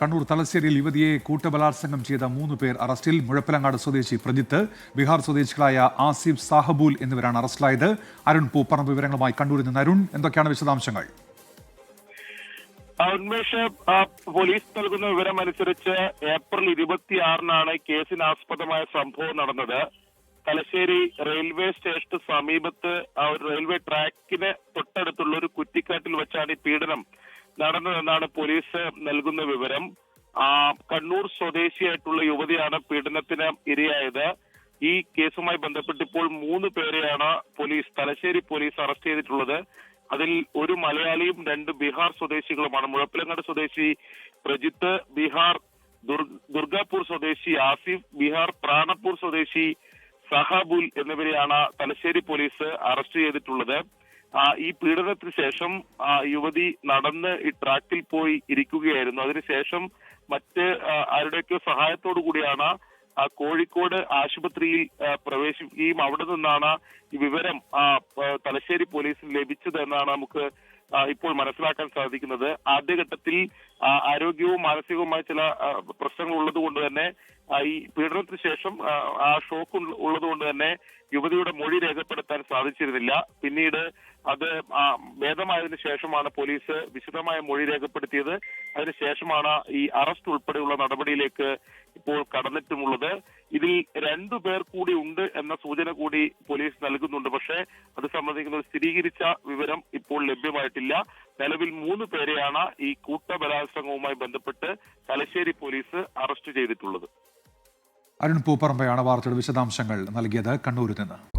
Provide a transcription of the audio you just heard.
കണ്ണൂർ തലശ്ശേരിയിൽ യുവതിയെ കൂട്ടബലാത്സംഗം ചെയ്ത മൂന്ന് പേർ അറസ്റ്റിൽ മുഴപ്പിലങ്ങാട് സ്വദേശി പ്രജിത്ത് ബീഹാർ സ്വദേശികളായ ആസിഫ് സാഹബൂൽ എന്നിവരാണ് അറസ്റ്റിലായത്. അരുൺ പൂപ്പറമ്പ് വിവരങ്ങളുമായി കണ്ണൂരിൽ നിന്ന് അരുൺ. എന്തൊക്കെയാണ് വിശദാംശങ്ങൾ? ഉന്മേഷ് പോലീസ് നൽകുന്ന വിവരം അനുസരിച്ച് ഏപ്രിൽ ഇരുപത്തിയാറിനാണ് കേസിനാസ്പദമായ സംഭവം നടന്നത്. തലശ്ശേരി റെയിൽവേ സ്റ്റേഷന് സമീപത്ത് ഒരു റെയിൽവേ ട്രാക്കിന് തൊട്ടടുത്തുള്ള ഒരു കുറ്റിക്കാട്ടിൽ വെച്ചാണ് ഈ പീഡനം നടന്നതെന്നാണ് പോലീസ് നൽകുന്ന വിവരം. കണ്ണൂർ സ്വദേശിയായിട്ടുള്ള യുവതിയാണ് പീഡനത്തിന് ഇരയായത്. ഈ കേസുമായി ബന്ധപ്പെട്ട് ഇപ്പോൾ മൂന്ന് പേരെയാണ് പോലീസ് തലശ്ശേരി പോലീസ് അറസ്റ്റ് ചെയ്തിട്ടുള്ളത്. അതിൽ ഒരു മലയാളിയും രണ്ട് ബീഹാർ സ്വദേശികളുമാണ്. മുഴപ്പിലങ്ങാട് സ്വദേശി പ്രജിത്ത് ബീഹാർ ദുർ- ദുർഗാപൂർ സ്വദേശി ആസിഫ് ബീഹാർ പ്രാണപ്പൂർ സ്വദേശി സഹാബുൽ എന്നിവരെയാണ് തലശ്ശേരി പോലീസ് അറസ്റ്റ് ചെയ്തിട്ടുള്ളത്. ഈ പീഡനത്തിന് ശേഷം യുവതി നടന്ന് ഈ ട്രാക്കിൽ പോയി ഇരിക്കുകയായിരുന്നു. അതിനുശേഷം മറ്റ് ആരുടെയൊക്കെ സഹായത്തോടു കൂടിയാണ് കോഴിക്കോട് ആശുപത്രിയിൽ പ്രവേശിക്കുകയും അവിടെ നിന്നാണ് ഈ വിവരം തലശ്ശേരി പോലീസിന് ലഭിച്ചത് എന്നാണ് നമുക്ക് ഇപ്പോൾ മനസ്സിലാക്കാൻ സാധിക്കുന്നത്. ആദ്യഘട്ടത്തിൽ ആരോഗ്യവും മാനസികവുമായ ചില പ്രശ്നങ്ങൾ ഉള്ളത് കൊണ്ട് തന്നെ ഈ പീഡനത്തിന് ശേഷം ആ ഷോക്ക് ഉള്ളത് കൊണ്ട് തന്നെ യുവതിയുടെ മൊഴി രേഖപ്പെടുത്താൻ സാധിച്ചിരുന്നില്ല. പിന്നീട് അത് ഭേദമായതിനു ശേഷമാണ് പോലീസ് വിശദമായ മൊഴി രേഖപ്പെടുത്തിയത്. അതിനുശേഷമാണ് ഈ അറസ്റ്റ് ഉൾപ്പെടെയുള്ള നടപടിയിലേക്ക് ഇപ്പോൾ കടന്നിട്ടുമുള്ളത്. ഇതിൽ രണ്ടു പേർ കൂടി ഉണ്ട് എന്ന സൂചന കൂടി പോലീസ് നൽകുന്നുണ്ട്. പക്ഷേ അത് സംബന്ധിക്കുന്ന സ്ഥിരീകരിച്ച വിവരം ഇപ്പോൾ ലഭ്യമായിട്ടില്ല. നിലവിൽ മൂന്ന് പേരെയാണ് ഈ കൂട്ടബലാത്സംഗവുമായി ബന്ധപ്പെട്ട് തലശ്ശേരി പോലീസ് അറസ്റ്റ് ചെയ്തിട്ടുള്ളത്. അരുൺ പൂപ്പറമ്പയാണ് വാർത്തയുടെ വിശദാംശങ്ങൾ നൽകിയത് കണ്ണൂരിൽ നിന്ന്.